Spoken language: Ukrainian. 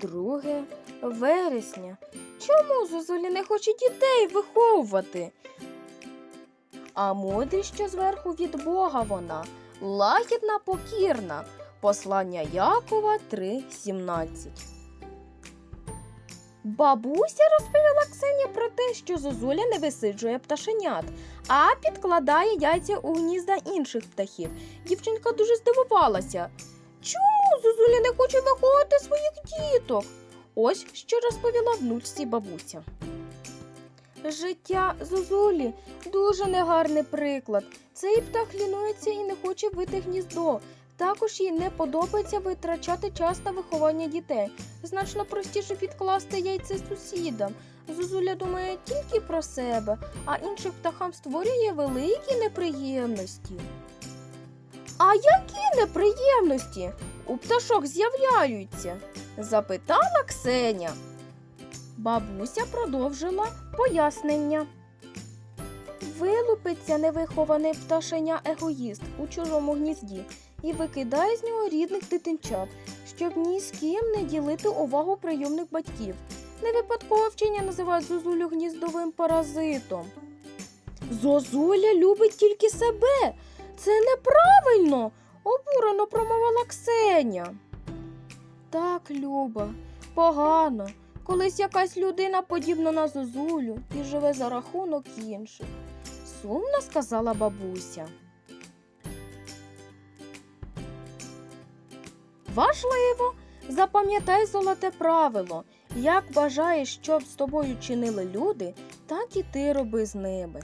2 вересня. Чому Зозулі не хоче дітей виховувати? А мудрі, що зверху від Бога вона, лагідна, покірна. Послання Якова 3.17. Бабуся розповіла Ксені про те, що Зозуля не висиджує пташенят, а підкладає яйця у гнізда інших птахів. Дівчинка дуже здивувалася. Зозуля не хоче виховувати своїх діток? Ось що розповіла внучці бабуся. Життя Зозулі дуже негарний приклад. Цей птах лінується і не хоче вити гніздо. Також їй не подобається витрачати час на виховання дітей. Значно простіше підкласти яйце сусідам. Зозуля думає тільки про себе, а іншим птахам створює великі неприємності. А які неприємності у пташок з'являються? запитала Ксеня. Бабуся продовжила пояснення. Вилупиться невиховане пташеня егоїст у чужому гнізді і викидає з нього рідних дитинчат, щоб ні з ким не ділити увагу прийомних батьків. Не випадково вчення називають Зозулю гніздовим паразитом. Зозуля любить тільки себе. Це неправильно, обурено промовила Ксеня. Так, Люба, погано. Колись якась людина подібна на Зозулю і живе за рахунок інших. Сумно сказала бабуся. Важливо, запам'ятай золоте правило. Як бажаєш, щоб з тобою чинили люди, так і ти роби з ними.